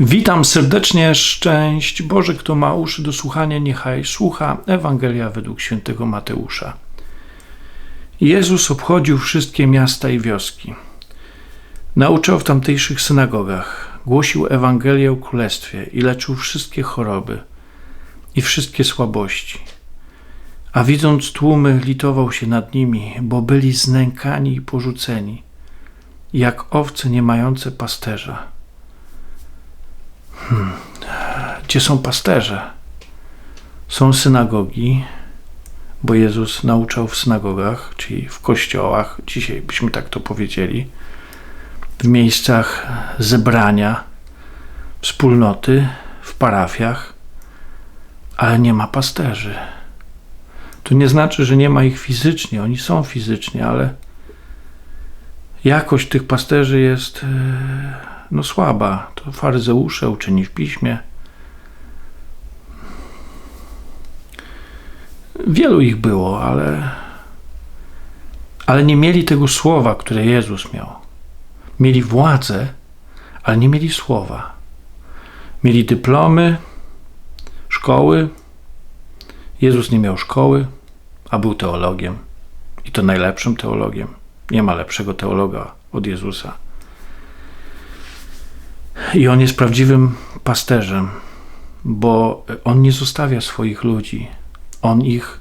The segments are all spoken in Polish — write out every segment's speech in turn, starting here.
Witam serdecznie, szczęść Boże, kto ma uszy do słuchania, niechaj słucha Ewangelia według świętego Mateusza. Jezus obchodził wszystkie miasta i wioski. Nauczał w tamtejszych synagogach, głosił Ewangelię o Królestwie i leczył wszystkie choroby i wszystkie słabości. A widząc tłumy, litował się nad nimi, bo byli znękani i porzuceni, jak owce nie mające pasterza. Hmm. Gdzie są pasterze? Są synagogi, bo Jezus nauczał w synagogach, czyli w kościołach, dzisiaj byśmy tak to powiedzieli, w miejscach zebrania, wspólnoty, w parafiach, ale nie ma pasterzy. To nie znaczy, że nie ma ich fizycznie, oni są fizycznie, ale jakość tych pasterzy jest e, no słaba. To faryzeusze uczeni w piśmie. Wielu ich było, ale, ale nie mieli tego słowa, które Jezus miał. Mieli władzę, ale nie mieli słowa. Mieli dyplomy, szkoły. Jezus nie miał szkoły, a był teologiem. I to najlepszym teologiem. Nie ma lepszego teologa od Jezusa. I on jest prawdziwym pasterzem, bo on nie zostawia swoich ludzi. On ich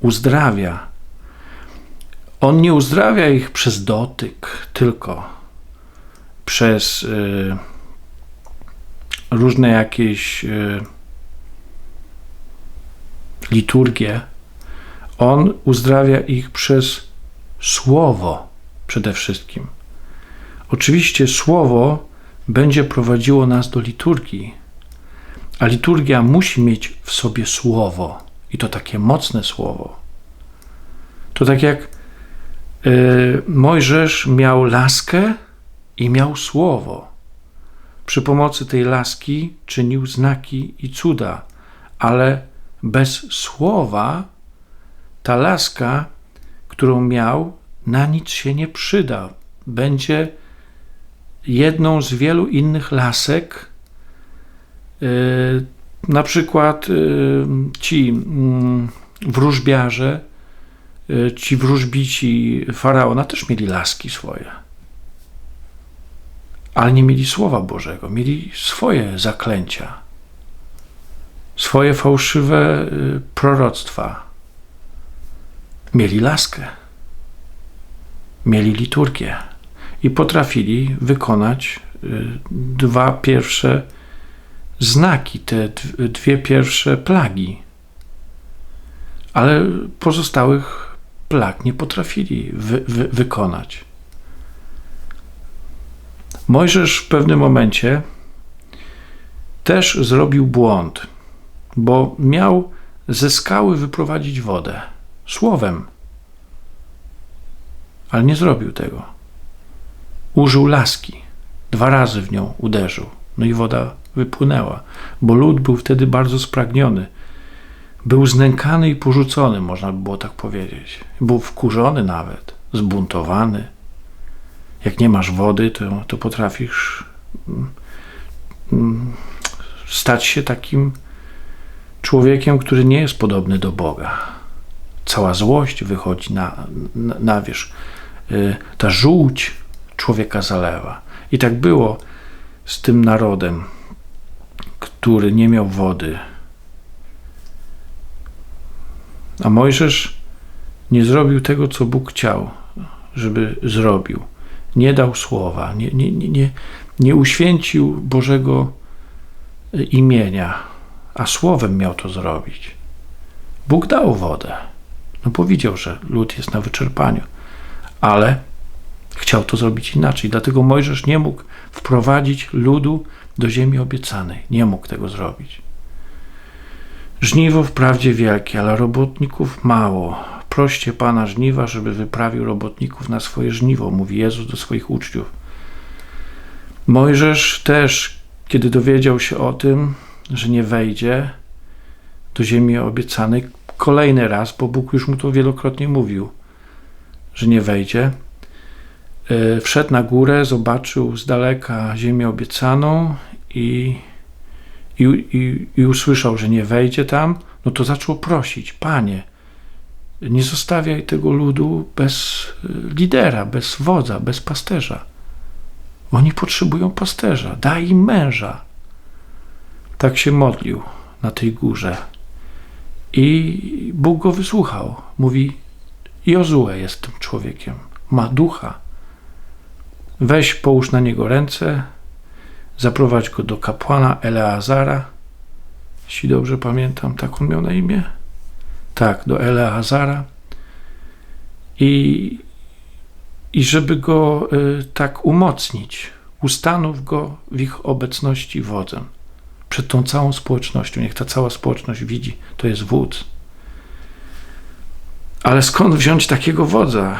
uzdrawia. On nie uzdrawia ich przez dotyk, tylko przez y, różne jakieś y, liturgie. On uzdrawia ich przez słowo przede wszystkim. Oczywiście słowo będzie prowadziło nas do liturgii, a liturgia musi mieć w sobie słowo i to takie mocne słowo. To tak jak y, Mojżesz miał laskę i miał słowo. Przy pomocy tej laski czynił znaki i cuda, ale bez słowa ta laska, którą miał, na nic się nie przyda. Będzie jedną z wielu innych lasek. Y, na przykład y, ci mm, wróżbiarze, y, ci wróżbici faraona też mieli laski swoje. Ale nie mieli słowa Bożego, mieli swoje zaklęcia, swoje fałszywe proroctwa. Mieli laskę, mieli liturgię i potrafili wykonać dwa pierwsze znaki, te dwie pierwsze plagi. Ale pozostałych plag nie potrafili wy, wy, wykonać. Mojżesz w pewnym momencie też zrobił błąd, bo miał ze skały wyprowadzić wodę słowem, ale nie zrobił tego. Użył laski, dwa razy w nią uderzył, no i woda wypłynęła, bo lud był wtedy bardzo spragniony. Był znękany i porzucony, można by było tak powiedzieć. Był wkurzony nawet, zbuntowany. Jak nie masz wody, to, to potrafisz mm, mm, stać się takim człowiekiem, który nie jest podobny do Boga. Cała złość wychodzi na, na, na wierzch. Y, ta żółć człowieka zalewa. I tak było z tym narodem który nie miał wody. A Mojżesz nie zrobił tego, co Bóg chciał, żeby zrobił. Nie dał słowa, nie, nie, nie, nie, uświęcił Bożego imienia, a słowem miał to zrobić. Bóg dał wodę. No powiedział, że lud jest na wyczerpaniu, ale chciał to zrobić inaczej. Dlatego Mojżesz nie mógł wprowadzić ludu do ziemi obiecanej. Nie mógł tego zrobić. Żniwo wprawdzie wielkie, ale robotników mało. Proście Pana żniwa, żeby wyprawił robotników na swoje żniwo, mówi Jezus do swoich uczniów. Mojżesz też, kiedy dowiedział się o tym, że nie wejdzie do ziemi obiecanej, kolejny raz, bo Bóg już mu to wielokrotnie mówił, że nie wejdzie, wszedł na górę, zobaczył z daleka ziemię obiecaną i, i, i, i usłyszał, że nie wejdzie tam, no to zaczął prosić, panie, nie zostawiaj tego ludu bez y, lidera, bez wodza, bez pasterza. Oni potrzebują pasterza, daj im męża. Tak się modlił na tej górze. I Bóg go wysłuchał. Mówi: Jozue jest tym człowiekiem, ma ducha. Weź, połóż na niego ręce, zaprowadź go do kapłana Eleazara. Jeśli dobrze pamiętam, tak on miał na imię? Tak, do Eleazara. I, i żeby go y, tak umocnić, ustanów go w ich obecności wodzem. Przed tą całą społecznością. Niech ta cała społeczność widzi, to jest wódz. Ale skąd wziąć takiego wodza?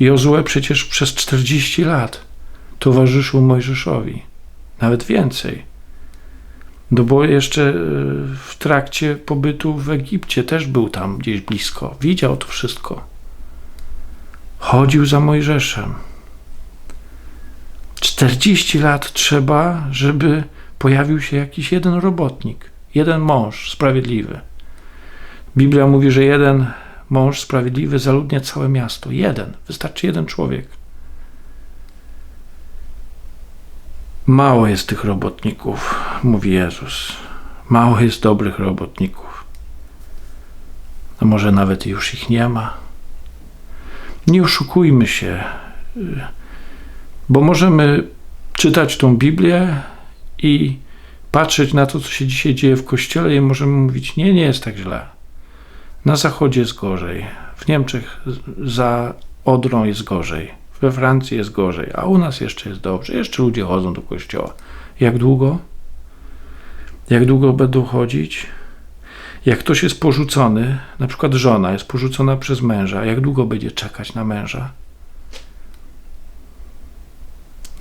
Jozue przecież przez 40 lat towarzyszył Mojżeszowi, nawet więcej. No bo jeszcze e, w trakcie pobytu w Egipcie też był tam gdzieś blisko, widział to wszystko. Chodził za Mojżeszem. 40 lat trzeba, żeby pojawił się jakiś jeden robotnik, jeden mąż sprawiedliwy. Biblia mówi, że jeden mąż sprawiedliwy zaludnia całe miasto. Jeden, wystarczy jeden człowiek. Mało jest tych robotników, mówi Jezus. Mało jest dobrych robotników. A może nawet już ich nie ma. Nie oszukujmy się, bo możemy czytać tą Biblię i patrzeć na to, co się dzisiaj dzieje w kościele, i możemy mówić: Nie, nie jest tak źle. Na zachodzie jest gorzej, w Niemczech za Odrą jest gorzej, we Francji jest gorzej, a u nas jeszcze jest dobrze. Jeszcze ludzie chodzą do kościoła. Jak długo? Jak długo będą chodzić? Jak ktoś jest porzucony, na przykład żona jest porzucona przez męża, jak długo będzie czekać na męża?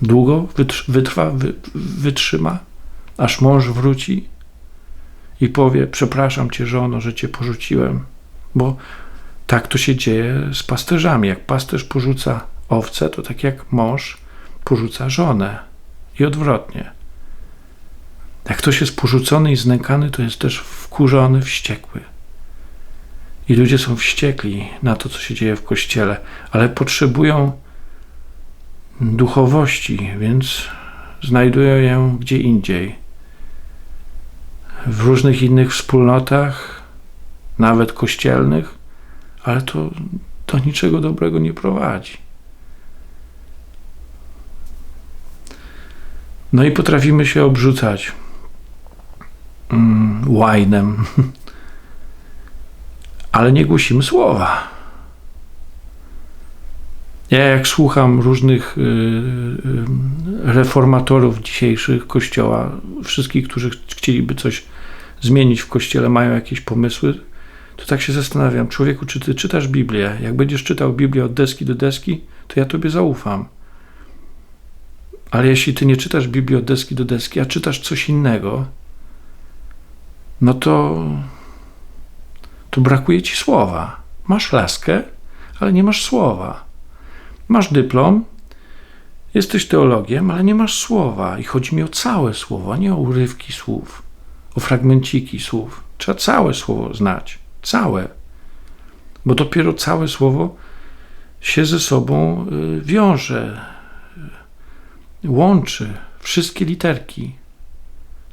Długo wytrwa, wytrzyma, aż mąż wróci i powie: Przepraszam cię, żono, że cię porzuciłem, bo tak to się dzieje z pasterzami. Jak pasterz porzuca owce, to tak jak mąż porzuca żonę i odwrotnie. Jak ktoś jest porzucony i znękany, to jest też wkurzony, wściekły. I ludzie są wściekli na to, co się dzieje w kościele, ale potrzebują duchowości, więc znajdują ją gdzie indziej. W różnych innych wspólnotach, nawet kościelnych, ale to do niczego dobrego nie prowadzi. No i potrafimy się obrzucać mm, łajnem, ale nie głosimy słowa. Ja jak słucham różnych y, y, reformatorów dzisiejszych kościoła, wszystkich, którzy chcieliby coś zmienić w kościele, mają jakieś pomysły, to tak się zastanawiam, człowieku, czy ty czytasz Biblię? Jak będziesz czytał Biblię od deski do deski, to ja tobie zaufam. Ale jeśli ty nie czytasz Biblii od deski do deski, a czytasz coś innego, no to, to brakuje ci słowa. Masz laskę, ale nie masz słowa. Masz dyplom, jesteś teologiem, ale nie masz słowa. I chodzi mi o całe słowo, a nie o urywki słów, o fragmenciki słów. Trzeba całe słowo znać. Całe. Bo dopiero całe słowo się ze sobą y, wiąże, y, łączy wszystkie literki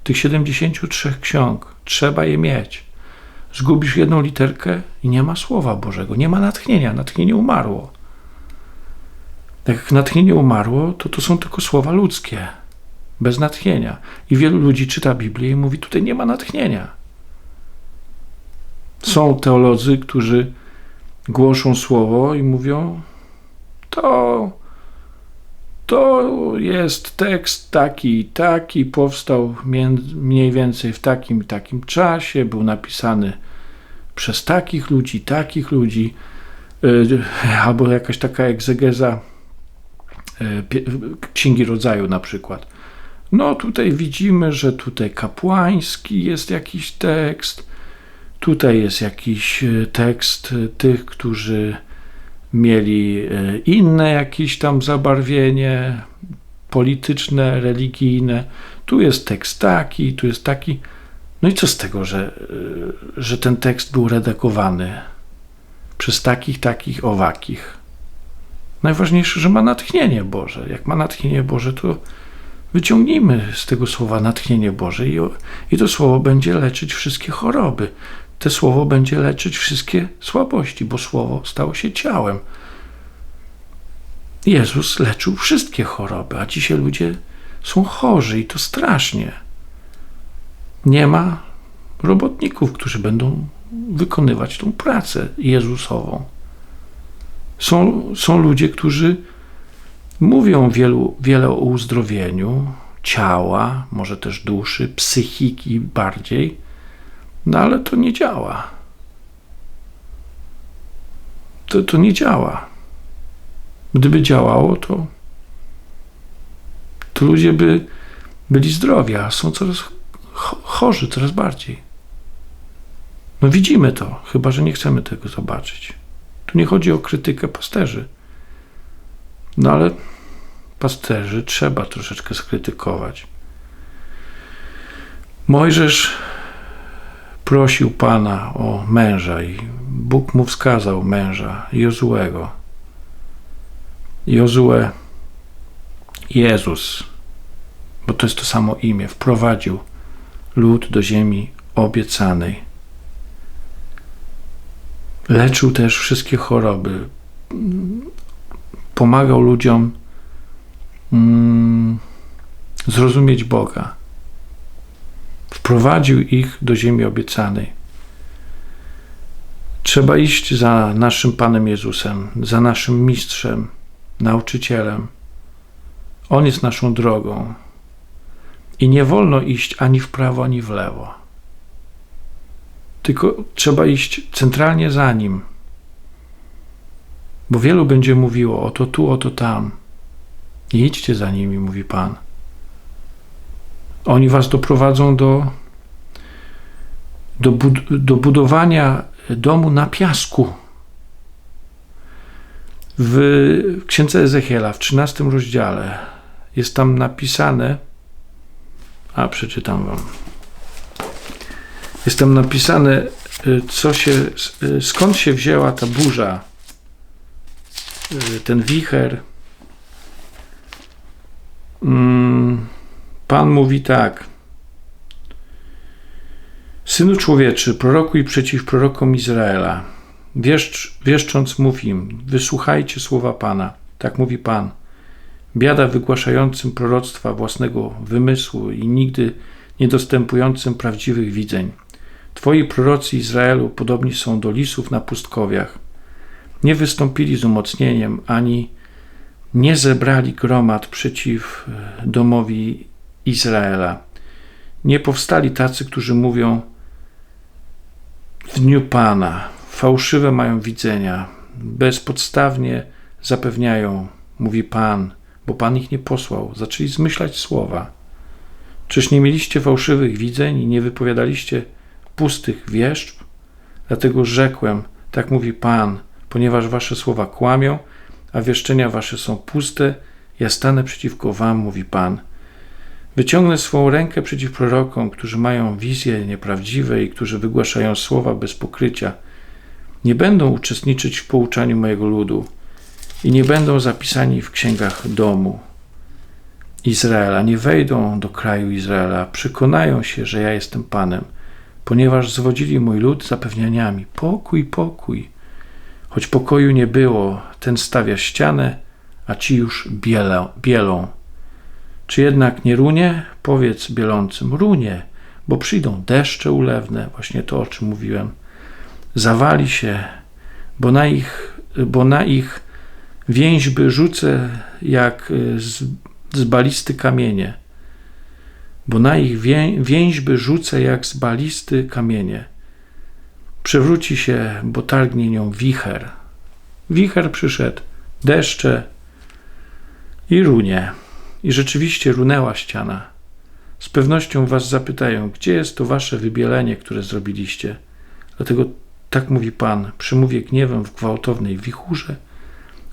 tych 73 ksiąg. Trzeba je mieć. Zgubisz jedną literkę i nie ma słowa Bożego, nie ma natchnienia. Natchnienie umarło. Jak natchnienie umarło, to to są tylko słowa ludzkie, bez natchnienia. I wielu ludzi czyta Biblię i mówi: tutaj nie ma natchnienia. Są teolodzy, którzy głoszą słowo i mówią: To, to jest tekst taki i taki, powstał mniej więcej w takim i takim czasie, był napisany przez takich ludzi, takich ludzi, y, albo jakaś taka egzegeza Księgi Rodzaju na przykład. No tutaj widzimy, że tutaj kapłański jest jakiś tekst, tutaj jest jakiś e, tekst e, tych, którzy mieli inne jakieś tam zabarwienie, polityczne, religijne. Tu jest tekst taki, tu jest taki. No i co z tego, że, że ten tekst był redagowany przez takich, takich, owakich? Najważniejsze, że ma natchnienie Boże. Jak ma natchnienie Boże, to wyciągnijmy z tego słowa natchnienie Boże i, i to słowo będzie leczyć wszystkie choroby. To słowo będzie leczyć wszystkie słabości, bo słowo stało się ciałem. Jezus leczył wszystkie choroby, a dzisiaj ludzie są chorzy i to strasznie. Nie ma robotników, którzy będą wykonywać tą pracę Jezusową. Są, są ludzie, którzy mówią wielu, wiele o uzdrowieniu ciała, może też duszy, psychiki bardziej, no ale to nie działa. To, to nie działa. Gdyby działało, to, to ludzie by byli zdrowi, a są coraz chorzy, coraz bardziej. No widzimy to, chyba że nie chcemy tego zobaczyć. Tu nie chodzi o krytykę pasterzy. No ale pasterzy trzeba troszeczkę skrytykować. Mojżesz prosił Pana o męża i Bóg mu wskazał męża, Jozuego. Jozue, Jezus, bo to jest to samo imię, wprowadził lud do ziemi obiecanej. Leczył też wszystkie choroby. Pomagał ludziom mm, zrozumieć Boga. Wprowadził ich do ziemi obiecanej. Trzeba iść za naszym Panem Jezusem, za naszym mistrzem, nauczycielem. On jest naszą drogą. I nie wolno iść ani w prawo, ani w lewo. Tylko trzeba iść centralnie za nim. Bo wielu będzie mówiło: oto tu, oto tam. Nie idźcie za nimi, mówi Pan. Oni was doprowadzą do, do, bud do budowania domu na piasku. W księdze Ezechiela, w 13 rozdziale, jest tam napisane, a przeczytam wam. Jest tam napisane, y, co się, y, skąd się wzięła ta burza, y, ten wicher. Mm, Pan mówi tak. Synu człowieczy, prorokuj przeciw prorokom Izraela. Wieszcz, wieszcząc mów im, wysłuchajcie słowa Pana. Tak mówi Pan. Biada wygłaszającym proroctwa własnego wymysłu i nigdy niedostępującym prawdziwych widzeń. Twoi prorocy Izraelu podobni są do lisów na pustkowiach. Nie wystąpili z umocnieniem, ani nie zebrali gromad przeciw e, domowi Izraela. Nie powstali tacy, którzy mówią w dniu Pana, fałszywe mają widzenia, bezpodstawnie zapewniają, mówi Pan, bo Pan ich nie posłał, zaczęli zmyślać słowa. Czyż nie mieliście fałszywych widzeń i nie wypowiadaliście pustych wieszczb? Dlatego rzekłem, tak mówi Pan, ponieważ wasze słowa kłamią, a wieszczenia wasze są puste, ja stanę przeciwko wam, mówi Pan. Wyciągnę swą rękę przeciw prorokom, którzy mają wizje nieprawdziwe i którzy wygłaszają słowa bez pokrycia. Nie będą uczestniczyć w pouczaniu mojego ludu i nie będą zapisani w księgach domu. Izraela nie wejdą do kraju Izraela, przekonają się, że ja jestem Panem ponieważ zwodzili mój lud zapewnianiami: pokój, pokój. Choć pokoju nie było, ten stawia ścianę, a ci już bielą. bielą. Czy jednak nie runie? Powiedz bielącym: runie, bo przyjdą deszcze ulewne, właśnie to, o czym mówiłem. Zawali się, bo na ich, bo na ich więźby rzucę jak z, z balisty kamienie bo na ich wię więźby rzucę jak z balisty kamienie. Przewróci się, bo targnie nią wicher. Wicher przyszedł, deszcze i runie. I rzeczywiście runęła ściana. Z pewnością was zapytają, gdzie jest to wasze wybielenie, które zrobiliście. Dlatego tak mówi Pan, przymówię gniewem w gwałtownej wichurze,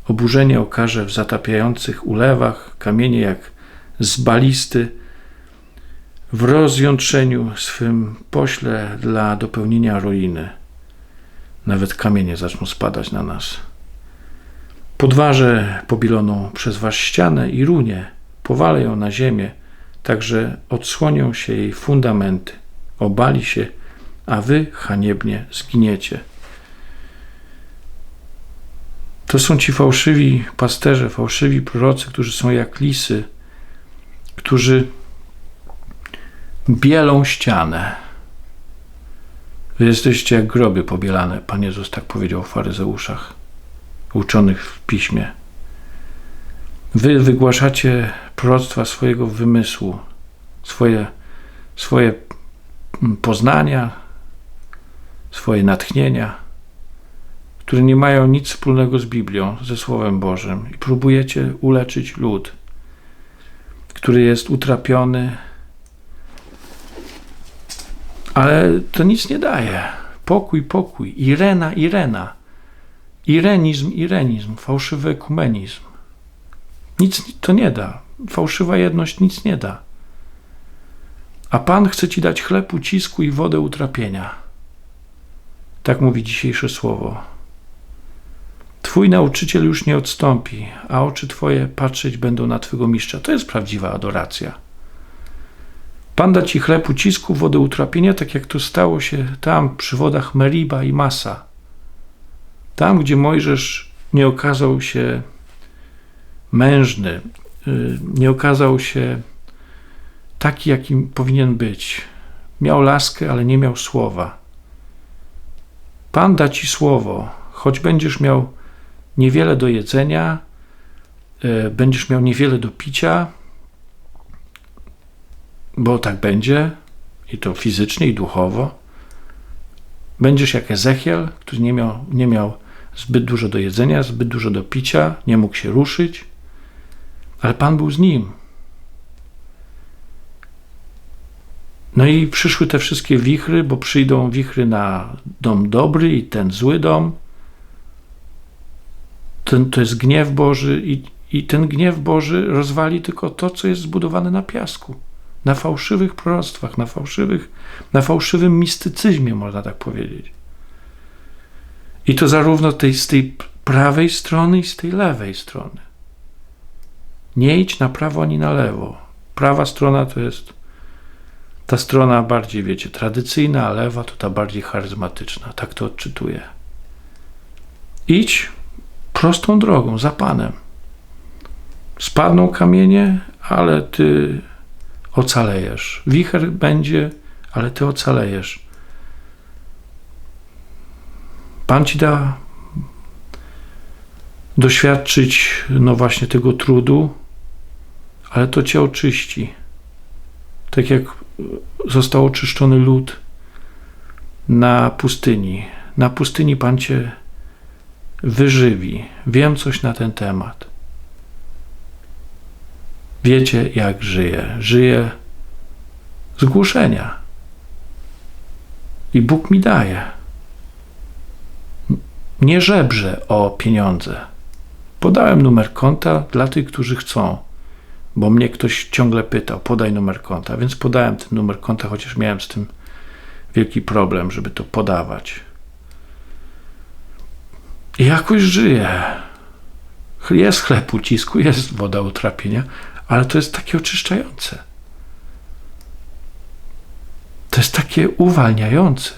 oburzenie okaże w zatapiających ulewach, kamienie jak z balisty w rozjątrzeniu swym pośle dla dopełnienia ruiny. Nawet kamienie zaczną spadać na nas. Podważę pobiloną przez was ścianę i runię, powalę ją na ziemię, tak że odsłonią się jej fundamenty, obali się, a wy haniebnie zginiecie. To są ci fałszywi pasterze, fałszywi prorocy, którzy są jak lisy, którzy bielą ścianę. Wy jesteście jak groby pobielane. Pan Jezus tak powiedział o faryzeuszach, uczonych w piśmie. Wy wygłaszacie proroctwa swojego wymysłu, swoje, swoje poznania, swoje natchnienia, które nie mają nic wspólnego z Biblią, ze Słowem Bożym i próbujecie uleczyć lud, który jest utrapiony, ale to nic nie daje. Pokój, pokój, Irena, Irena, irenizm, irenizm, fałszywy ekumenizm. Nic to nie da. Fałszywa jedność nic nie da. A Pan chce ci dać chleb ucisku i wodę utrapienia. Tak mówi dzisiejsze słowo. Twój nauczyciel już nie odstąpi, a oczy Twoje patrzeć będą na Twego mistrza. To jest prawdziwa adoracja. Pan da Ci chleb ucisku, wodę utrapienia, tak jak to stało się tam przy wodach Meriba i Masa. Tam, gdzie Mojżesz nie okazał się mężny, y, nie okazał się taki, jakim powinien być. Miał laskę, ale nie miał słowa. Pan da ci słowo, choć będziesz miał niewiele do jedzenia, y, będziesz miał niewiele do picia, bo tak będzie, i to fizycznie, i duchowo. Będziesz jak Ezechiel, który nie miał, nie miał zbyt dużo do jedzenia, zbyt dużo do picia, nie mógł się ruszyć, ale Pan był z nim. No i przyszły te wszystkie wichry, bo przyjdą wichry na dom dobry i ten zły dom. Ten, to jest gniew Boży i, i ten gniew Boży rozwali tylko to, co jest zbudowane na piasku, na fałszywych proroctwach, na, fałszywych, na fałszywym mistycyzmie, można tak powiedzieć. I to zarówno tej, z tej prawej strony i z tej lewej strony. Nie idź na prawo ani na lewo. Prawa strona to jest ta strona bardziej, wiecie, tradycyjna, a lewa to ta bardziej charyzmatyczna. Tak to odczytuję. Idź prostą drogą, za Panem. Spadną kamienie, ale ty ocalejesz. Wicher będzie, ale ty ocalejesz. Pan ci da doświadczyć, no właśnie, tego trudu, ale to cię oczyści. Tak jak został oczyszczony lud na pustyni. Na pustyni Pan cię wyżywi. Wiem coś na ten temat. Wiecie, jak żyję. Żyję z głoszenia. I Bóg mi daje. Nie żebrze o pieniądze. Podałem numer konta dla tych, którzy chcą bo mnie ktoś ciągle pytał, podaj numer konta, więc podałem ten numer konta, chociaż miałem z tym wielki problem, żeby to podawać. I jakoś żyję. Jest chleb ucisku, jest woda utrapienia, ale to jest takie oczyszczające. To jest takie uwalniające.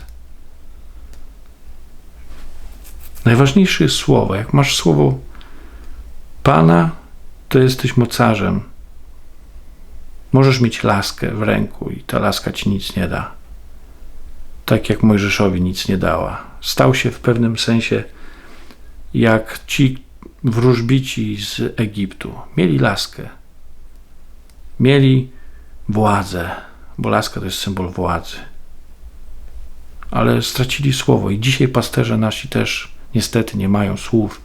Najważniejsze jest słowo. Jak masz słowo Pana, to jesteś mocarzem Możesz mieć laskę w ręku i ta laska ci nic nie da. Tak jak Mojżeszowi nic nie dała. Stał się w pewnym sensie jak ci wróżbici z Egiptu. Mieli laskę. Mieli władzę, bo laska to jest symbol władzy. Ale stracili słowo i dzisiaj pasterze nasi też niestety nie mają słów.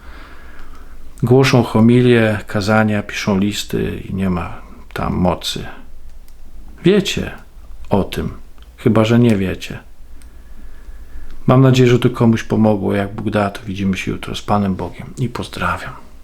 Głoszą homilie, kazania, piszą listy i nie ma tam mocy. Wiecie o tym, chyba że nie wiecie. Mam nadzieję, że to komuś pomogło. Jak Bóg da, to widzimy się jutro z Panem Bogiem i pozdrawiam.